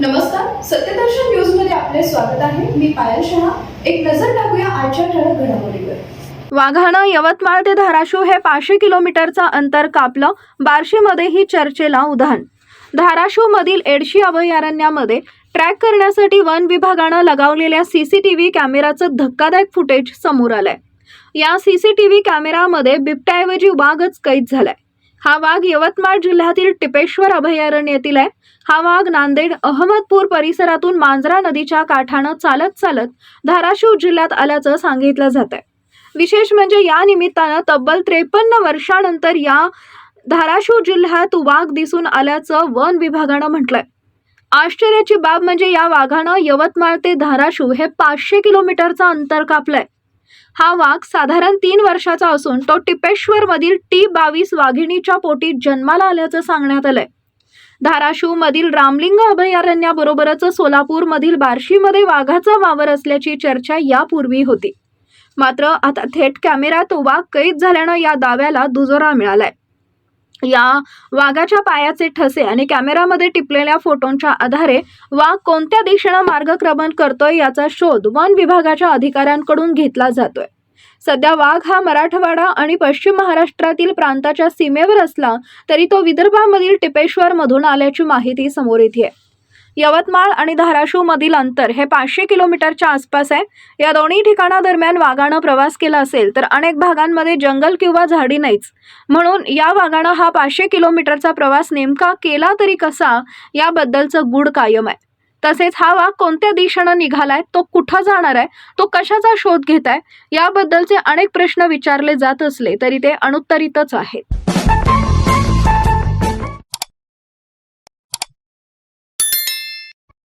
नमस्कार सत्यदर्शन न्यूजमध्ये आपले स्वागत आहे. मी पायल शहा. एक नजर टाकूया आजच्या ठळक घडामोडीवर. वाघानं यवतमाळ ते धाराशिव हे पाचशे किलोमीटरचं अंतर कापलं. बार्शीमध्येही चर्चेला उधाण. धाराशिवमधील एडशी अभयारण्यामध्ये ट्रॅक करण्यासाठी वन विभागानं लगावलेल्या सीसीटीव्ही कॅमेराचं धक्कादायक फुटेज समोर आलंय. या सीसीटीव्ही कॅमेरामध्ये बिबट्याऐवजी वाघच कैद झालाय. हा वाघ यवतमाळ जिल्ह्यातील टिपेश्वर अभयारण्यातील आहे. हा वाघ नांदेड अहमदपूर परिसरातून मांजरा नदीच्या काठानं चालत चालत धाराशिव जिल्ह्यात आल्याचं सांगितलं जात आहे. विशेष म्हणजे या निमित्तानं तब्बल त्रेपन्न वर्षानंतर या धाराशिव जिल्ह्यात वाघ दिसून आल्याचं वन विभागानं म्हटलंय. आश्चर्याची बाब म्हणजे या वाघानं यवतमाळ ते धाराशिव हे पाचशे किलोमीटरचं अंतर कापलंय. हा वाघ साधारण तीन वर्षाचा असून तो टिपेश्वरमधील टी बावीस वाघिणीच्या पोटी जन्माला आल्याचं सांगण्यात आलंय. धाराशिवमधील रामलिंग अभयारण्याबरोबरच सोलापूरमधील बार्शीमध्ये वाघाचा वावर असल्याची चर्चा यापूर्वी होती. मात्र आता थेट कॅमेऱ्यात वाघ कैद झाल्यानं या दाव्याला दुजोरा मिळालाय. या वाघाच्या पायाचे ठसे आणि कॅमेरामध्ये टिपलेल्या फोटोंच्या आधारे वाघ कोणत्या दिशेनं मार्गक्रमण करतोय याचा शोध वन विभागाच्या अधिकाऱ्यांकडून घेतला जातोय. सध्या वाघ हा मराठवाडा आणि पश्चिम महाराष्ट्रातील प्रांताच्या सीमेवर असला तरी तो विदर्भामधील टिपेश्वरमधून आल्याची माहिती समोर येते यवतमाळ आणि धाराशिवमधील अंतर हे पाचशे किलोमीटरच्या आसपास आहे. या दोन्ही ठिकाणादरम्यान वाघानं प्रवास केला असेल तर अनेक भागांमध्ये जंगल किंवा झाडी नाहीच. म्हणून या वाघानं हा पाचशे किलोमीटरचा प्रवास नेमका केला तरी कसा याबद्दलचं गूढ कायम आहे. तसेच हा वाघ कोणत्या दिशेनं निघालाय तो कुठं जाणार आहे तो कशाचा शोध घेत आहे याबद्दलचे अनेक प्रश्न विचारले जात असले तरी ते अनुत्तरितच आहेत.